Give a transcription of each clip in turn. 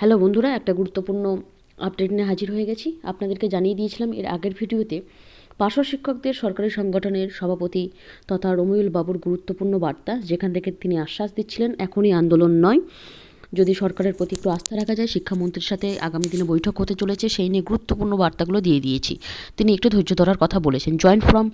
Hello বন্ধুরা, একটা গুরুত্বপূর্ণ আপডেট নিয়ে হাজির হয়ে গেছি। আপনাদেরকে জানিয়ে দিয়েছিলাম, এর আগের ভিডিওতে পার্শ্ব শিক্ষকদের সরকারি সংগঠনের সভাপতি তথা রমিউল বাবুর গুরুত্বপূর্ণ বার্তা, যেখান থেকে তিনি আশ্বাস দিচ্ছিলেন, এখনই আন্দোলন নয়। যদি সরকারের প্রতি একটু আস্থা রাখা যায়, শিক্ষামন্ত্রীর সাথে আগামী দিনে বৈঠক হতে চলেছে, সেই নিয়ে গুরুত্বপূর্ণ বার্তাগুলো দিয়ে দিয়েছি। তিনি একটু ধৈর্য ধরার কথা বলেছেন। জয়েন্ট ফ্রম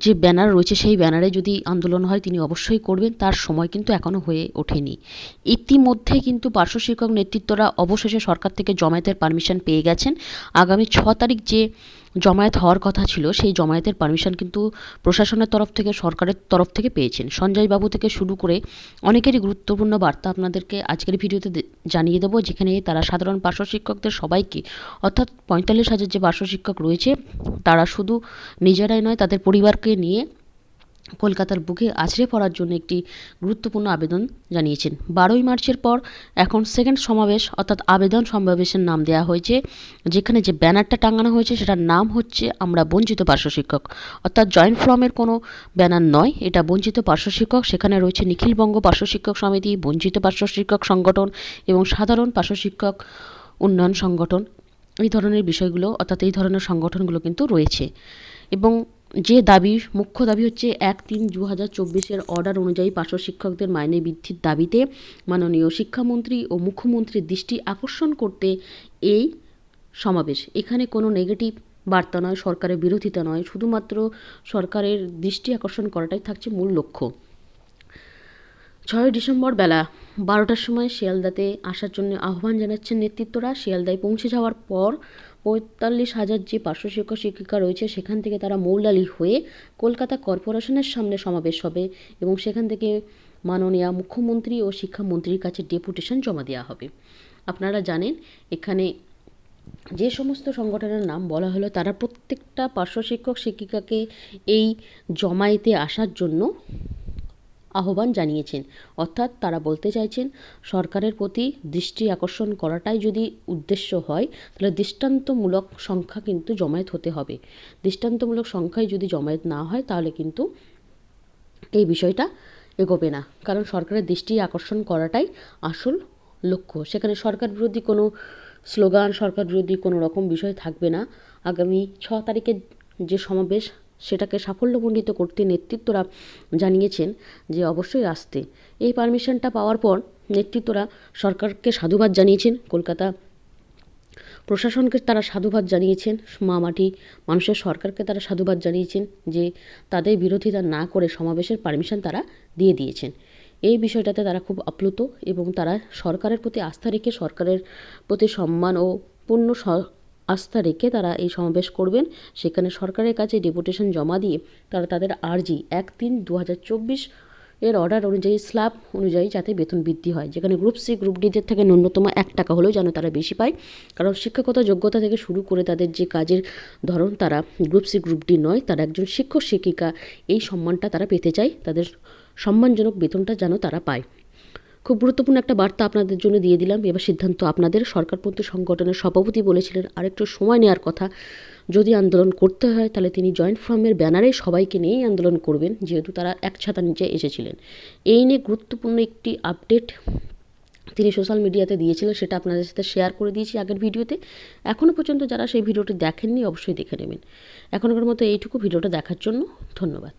যে ব্যানার রয়েছে সেই ব্যানারে যদি আন্দোলন হয়, তিনি অবশ্যই করবেন। তার সময় কিন্তু এখনও হয়ে ওঠেনি। ইতিমধ্যে কিন্তু পার্শ্ব শিক্ষক নেতৃত্বরা অবশেষে সরকার থেকে জমায়েতের পারমিশন পেয়ে গেছেন। আগামী ছ তারিখ যে জমায়েত হওয়ার কথা ছিল, সেই জমায়েতের পারমিশন কিন্তু প্রশাসনের তরফ থেকে, সরকারের তরফ থেকে পেয়েছেন। সঞ্জয়বাবু থেকে শুরু করে অনেকেরই গুরুত্বপূর্ণ বার্তা আপনাদেরকে আজকের ভিডিওতে জানিয়ে দেবো, যেখানে তারা সাধারণ পার্শ্বশিক্ষকদের সবাইকে, অর্থাৎ পঁয়তাল্লিশ হাজার যে পার্শ্বশিক্ষক রয়েছে, তারা শুধু নিজেরাই নয়, তাদের পরিবারকে নিয়ে কলকাতার বুকে আছড়ে পড়ার জন্য একটি গুরুত্বপূর্ণ আবেদন জানিয়েছেন। বারোই মার্চের পর এখন সেকেন্ড সমাবেশ, অর্থাৎ আবেদন সমাবেশের নাম দেওয়া হয়েছে, যেখানে যে ব্যানারটা টাঙানো হয়েছে সেটার নাম হচ্ছে আমরা বঞ্চিত পার্শ্ব শিক্ষক। অর্থাৎ জয়েন্ট ফ্রমের কোনো ব্যানার নয়, এটা বঞ্চিত পার্শ্ব শিক্ষক। সেখানে রয়েছে নিখিলবঙ্গ পার্শ্ব শিক্ষক সমিতি, বঞ্চিত পার্শ্ব শিক্ষক সংগঠন এবং সাধারণ পার্শ্ব শিক্ষক উন্নয়ন সংগঠন। এই ধরনের বিষয়গুলো, অর্থাৎ এই ধরনের সংগঠনগুলো কিন্তু রয়েছে। এবং যে দাবি মুখ্য দাবি হচ্ছে এক তিন দু হাজার চব্বিশের অর্ডার অনুযায়ী পার্শ্ব শিক্ষকদের মাইনে বৃদ্ধির দাবিতে মাননীয় শিক্ষামন্ত্রী ও মুখ্যমন্ত্রীর দৃষ্টি আকর্ষণ করতে এই সমাবেশ। এখানে কোনো নেগেটিভ বার্তা নয়, সরকারের বিরোধিতা নয়, শুধুমাত্র সরকারের দৃষ্টি আকর্ষণ করাটাই থাকছে মূল লক্ষ্য। ছয়ই ডিসেম্বর বেলা বারোটার সময় শিয়ালদাতে আসার জন্য আহ্বান জানাচ্ছেন নেতৃত্বরা। শিয়ালদায় পৌঁছে যাওয়ার পর পঁয়তাল্লিশ হাজার যে পার্শ্ব শিক্ষক শিক্ষিকা রয়েছে, সেখান থেকে তারা মৌলালি হয়ে কলকাতা কর্পোরেশনের সামনে সমাবেশ হবে এবং সেখান থেকে মাননীয় মুখ্যমন্ত্রী ও শিক্ষামন্ত্রীর কাছে ডেপুটেশন জমা দেওয়া হবে। আপনারা জানেন, এখানে যে সমস্ত সংগঠনের নাম বলা হলো, তারা প্রত্যেকটা পার্শ্ব শিক্ষক শিক্ষিকাকে এই জমায়েতে আসার জন্য আহ্বান জানিয়েছেন। অর্থাৎ তারা বলতে চাইছেন, সরকারের প্রতি দৃষ্টি আকর্ষণ করাটাই যদি উদ্দেশ্য হয়, তাহলে দৃষ্টান্তমূলক সংখ্যা কিন্তু জমায়েত হতে হবে। দৃষ্টান্তমূলক সংখ্যায় যদি জমায়েত না হয়, তাহলে কিন্তু এই বিষয়টা এগোবে না। কারণ সরকারের দৃষ্টি আকর্ষণ করাটাই আসল লক্ষ্য। সেখানে সরকার বিরোধী কোনো স্লোগান, সরকার বিরোধী কোনো রকম বিষয় থাকবে না। আগামী ছ তারিখের যে সমাবেশ সেটাকে সাফল্যমণ্ডিত করতে নেতৃত্বরা জানিয়েছেন যে অবশ্যই আসতে। এই পারমিশনটা পাওয়ার পর নেতৃত্বরা সরকারকে সাধুবাদ জানিয়েছেন, কলকাতা প্রশাসনকে তারা সাধুবাদ জানিয়েছেন, মা মাটি মানুষের সরকারকে তারা সাধুবাদ জানিয়েছেন যে তাদের বিরোধিতা না করে সমাবেশের পারমিশন তারা দিয়ে দিয়েছেন। এই বিষয়টাতে তারা খুব আপ্লুত এবং তারা সরকারের প্রতি আস্থা রেখে সরকারের প্রতি সম্মান ও পূর্ণ আস্থা রেখে তারা এই সমাবেশ করবেন। সেখানে সরকারের কাছে ডেপুটেশন জমা দিয়ে তারা তাদের আর্জি এক তিন দু এর অর্ডার অনুযায়ী স্ল্যাব অনুযায়ী যাতে বেতন বৃদ্ধি হয়। যেখানে গ্রুপ সি গ্রুপ ডিদের থেকে ন্যূনতম এক টাকা হলেও যেন তারা বেশি পায়। কারণ শিক্ষাগত যোগ্যতা থেকে শুরু করে তাদের যে কাজের ধরন তারা গ্রুপ সি গ্রুপ ডি নয়, তারা একজন শিক্ষক, শিক্ষিকা, এই সম্মানটা তারা পেতে চায়। তাদের সম্মানজনক বেতনটা যেন তারা পায়। খুব গুরুত্বপূর্ণ একটা বার্তা আপনাদের জন্য দিয়ে দিলাম। এবার সিদ্ধান্ত আপনাদের। সরকারপন্থী সংগঠনের সভাপতি বলেছিলেন, আরেকটু সময় নেওয়ার কথা। যদি আন্দোলন করতে হয়, তাহলে তিনি জয়েন্ট ফ্রমের ব্যানারে সবাইকে নিয়েই আন্দোলন করবেন। যেহেতু তারা এক ছাতা নিচে এসেছিলেন। এই নিয়ে গুরুত্বপূর্ণ একটি আপডেট তিনি সোশ্যাল মিডিয়াতে দিয়েছিলেন, সেটা আপনাদের সাথে শেয়ার করে দিয়েছি আগের ভিডিওতে। এখনও পর্যন্ত যারা সেই ভিডিওটি দেখেননি, অবশ্যই দেখে নেবেন। এখনকার মতো এইটুকু ভিডিওটা দেখার জন্য ধন্যবাদ।